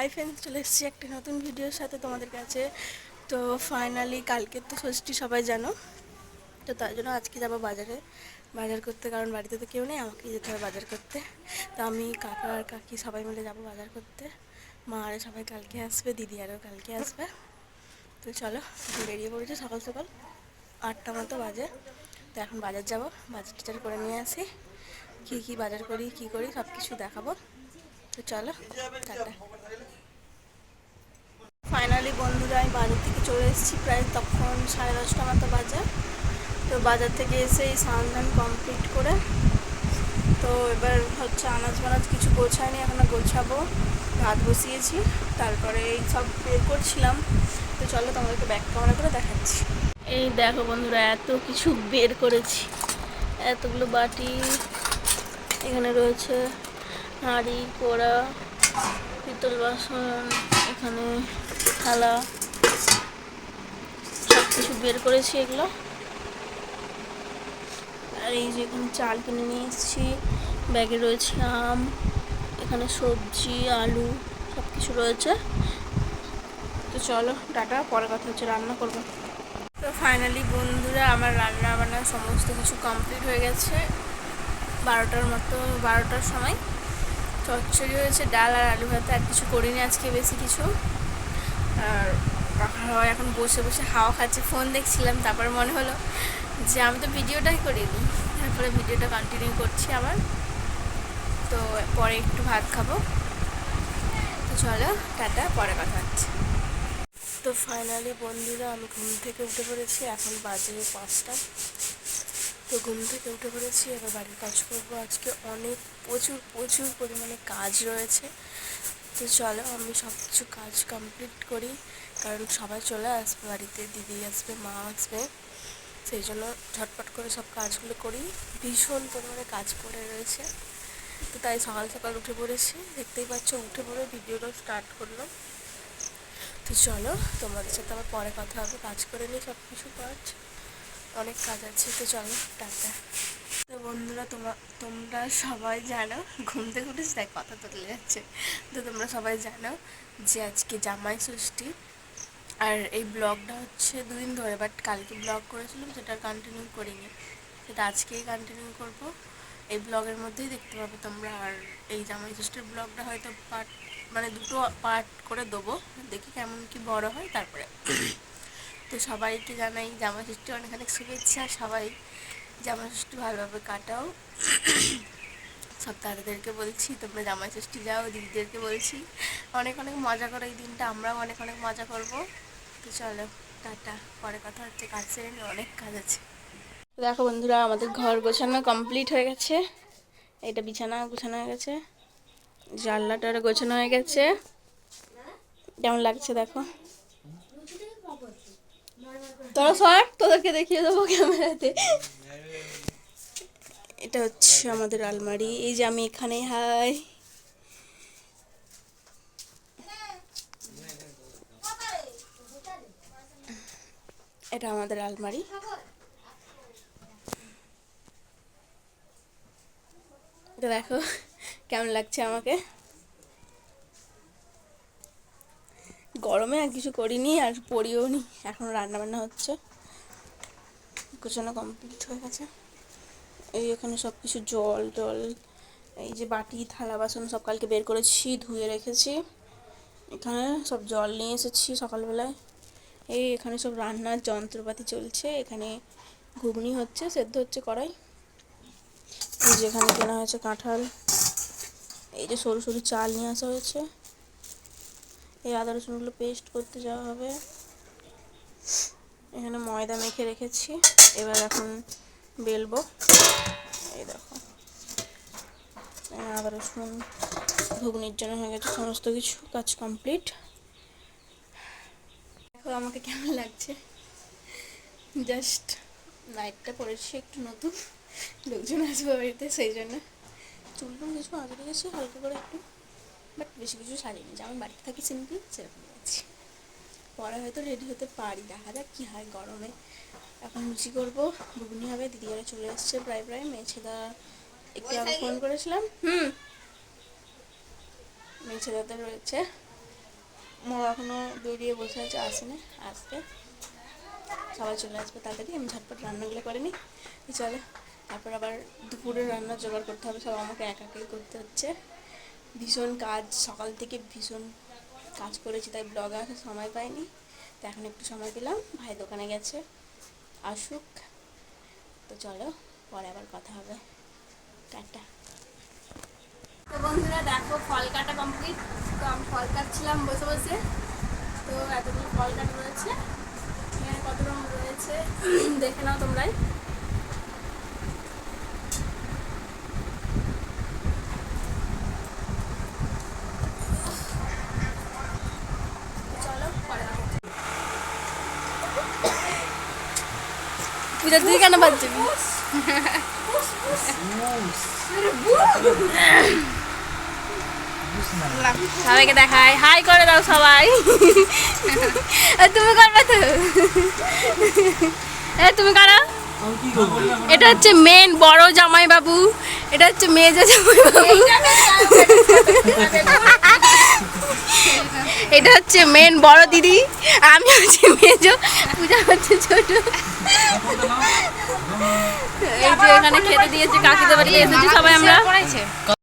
Hi friends চলে এসেছি একটা নতুন ভিডিওর সাথে তোমাদের কাছে। তো ফাইনালি কালকে তো ষষ্ঠী, সবাই জানো। তো তার জন্য আজকে যাব বাজারে। বাজার করতে, কারণ বাড়িতে তো কেউ নেই আমাকে যেতে হবে বাজার করতে। তো আমি কাকা আর কাকি সবাই মিলে যাব বাজার করতে। মা আর সবাই কালকে আসবে, দিদি আরও কালকে আসবে। তো চলো বেরিয়ে পড়েছি সকাল সকাল। আটটা মতো বাজে। তো এখন বাজার যাব, বাজার টাজার করে নিয়ে আসি। কী কী বাজার করি, কী করি সব কিছু দেখাবো। তো চলো ফাইনালি বন্ধুরা, আমি বাজার থেকে চলে এসেছি প্রায় তখন সাড়ে দশটা মতো বাজার। তো বাজার থেকে এসে এই স্নান কমপ্লিট করে, তো এবার হচ্ছে আনাজ বানাজ কিছু গোছায়নি, এখনও গোছাবো। ভাত বসিয়েছি, তারপরে এই সব বের করছিলাম। তো চলো তোমাদেরকে ব্যাক ক্যামেরা করে দেখাচ্ছি। এই দেখো বন্ধুরা, এত কিছু বের করেছি। এতগুলো বাটি, এখানে রয়েছে হাঁড়ি কোড়া পিতল বাসন, এখানে থালা সব কিছু বের করেছি এগুলো। আর এই যে এখানে চাল কিনে নিয়ে এসেছি, ব্যাগে রয়েছে আম, এখানে সবজি, আলু সব কিছু রয়েছে। তো চলো, টাটা পরে কথা হচ্ছে রান্না করব। তো ফাইনালি বন্ধুরা, আমার রান্না বান্না সমস্ত কিছু কমপ্লিট হয়ে গেছে। বারোটার মতো, বারোটার সময়। চচ্চড়ি হয়েছে, ডাল আর আলু ভাতে, আর কিছু করিনি আজকে বেশি কিছু। আর হাওয়া এখন বসে বসে হাওয়া খাচ্ছে ফোন দেখছিলাম, তারপরে মনে হলো যে আমি তো ভিডিওটাই করিনি। তারপরে ভিডিওটা কন্টিনিউ করছি আবার। তো পরে একটু ভাত খাব। তো চলো, টাটা, পরে কথা হচ্ছে। তো ফাইনালি বন্ধুরা, আমি ঘুম থেকে উঠে পড়েছি, এখন বাজে পাঁচটা। তো ঘুম থেকে উঠে পড়েছি, এবার বাড়ির কাজ করব আজকে। অনেক প্রচুর প্রচুর পরিমাণে কাজ রয়েছে। তো চলো আমি সব কিছু কাজ কমপ্লিট করি, কারণ সবাই চলে আসবে বাড়িতে, দিদি আসবে, মা আসবে। সেই জন্য ঝটপট করে সব কাজগুলো করি। ভীষণ পরিমাণে কাজ পড়ে রয়েছে। তো তাই সকাল সকাল উঠে পড়েছি। দেখতেই পাচ্ছ, উঠে পড়ে ভিডিওটা স্টার্ট করলাম। তো চলো, তোমাদের সাথে আবার পরে কথা হবে। কাজ করে নিই সব কিছু কাজ। অনেক কাজ আছে, তো চলো টাটা তো বন্ধুরা তোমার তোমরা সবাই জানো, ঘুম থেকে উঠেছি তাই কথা তুলে যাচ্ছে। তো তোমরা সবাই জানো যে আজকে জামাই ষষ্ঠী। আর এই ব্লগটা হচ্ছে দুদিন ধরে বাট কালকে ব্লগ করেছিলাম সেটা কন্টিনিউ করিনি। সেটা আজকেই কন্টিনিউ করব। এই ব্লগের মধ্যেই দেখতে পাবে তোমরা। আর এই জামাই ষষ্ঠীর ব্লগটা হয়তো পার্ট মানে দুটো পার্ট করে দেবো। দেখি কেমন কি বড় হয়, তারপরে। তো সবাইকে জানাই জামা ষষ্ঠী অনেক অনেক শুভেচ্ছা সবাই জামা ষষ্ঠী ভালোভাবে কাটাও। সব দাদাদেরকে বলছি, তোমরা জামা ষষ্ঠী যাও, দিদিদেরকে বলছি। অনেক অনেক মজা করো এই দিনটা, আমরাও অনেক অনেক মজা করব। তো চলো, টাটা। পরে কথা হচ্ছে, কাজ সেরে অনেক কাজ আছে। দেখো বন্ধুরা, আমাদের ঘর গোছানো কমপ্লিট হয়ে গেছে। এটা বিছানা গোছানো হয়ে গেছে। জানলাটার গোছানো হয়ে গেছে। কেমন লাগছে দেখো? তোরা সর তোদেরকে দেখিয়ে দেবো ক্যামেরাতে। এটা হচ্ছে আমাদের আলমারি। এই যে আমি এখানে, হাই। এটা আমাদের আলমারি। দেখো, কেমন লাগছে আমাকে? গরমে আর কিছু করিনি আর পড়িও নি। এখন রান্না বান্না হচ্ছে। গোছানো কমপ্লিট হয়ে গেছে। এই এখানে সব কিছু জল টল, এই যে বাটি, থালা, বাসন সব কালকে বের করেছি, ধুয়ে রেখেছি। এখানে সব জল নিয়ে এসেছি সকালবেলায়। এই এখানে সব রান্নার যন্ত্রপাতি চলছে। এখানে ঘুগনি হচ্ছে, সেদ্ধ হচ্ছে, কড়াই। এই যে এখানে কেনা হয়েছে কাঁঠাল। এই যে সরু সরু চাল নিয়ে আসা হয়েছে। এই আদা রসুনগুলো পেস্ট করতে যাওয়া হবে। এখানে ময়দা মেখে রেখেছি। এবার এখন বেলবো। এই দেখো। আদা রসুন ঘুগনির জন্য হয়ে গেছে। সমস্ত কিছু কাজ কমপ্লিট দেখো আমাকে কেমন লাগছে? জাস্ট নাইটটা পরেছি একটু নতুন। লোকজন আসবে বাড়িতে, সেই জন্য। চুলটুল কিছু আজকে গেছি হালকা করে একটু বাট বেশি কিছু সারিনি যেমন বাড়িতে থাকি সিম্পল সেরকম আছি। পরে হয়তো রেডি হতে পারি। দেখা যাক কী হয় গরমে। এখন লুচি করব। ঘুগনি হবে। দিদিরা চলে এসছে প্রায় প্রায়। মেয়ে ছেদা একটু আগে ফোন করেছিলাম। হুম। মেয়ে ছেদাতে রয়েছে। মা এখনও বেরিয়ে বসে আছে, আসেনি। আসবে। সবাই চলে আসবে তাড়াতাড়ি। আমি ঝটপট রান্নাগুলো করে নিই। এই চলো। তারপর আবার দুপুরে রান্না জোগাড় করতে হবে। সব আমাকে একাকেই করতে হচ্ছে। ভীষণ কাজ, সকাল থেকে ভীষণ কাজ করেছি, তাই ব্লগে আসার সময় পাইনি। তো এখন একটু সময় পেলাম, ভাই দোকানে গেছে, আসুক। তো চলো, পরে আবার কথা হবে। টাটা। তো বন্ধুরা, দেখো, ফল কাটা কমপ্লিট তো আমি ফল কাটছিলাম বসে বসে। তো এতগুলো ফল কাটা রয়েছে। এখানে কত রকম রয়েছে? দেখে নাও তোমরাই চলো পরে দেখা হচ্ছে। পূজা তুই কেন বাজছে? সবাইকে দেখাই হাই করে দাও সবাই। তুমি করবে তো? তুমি করো। এটা হচ্ছে মেন বড় জামাই বাবু এটা হচ্ছে মেজ জামাই বাবু এটা হচ্ছে মেন বড় দিদি, আমি হচ্ছে মেজ, পূজা হচ্ছে ছোট। এই যে এখানে খেতে দিয়েছে কাকিদের বাড়িতে, এসেছি সবাই আমরা।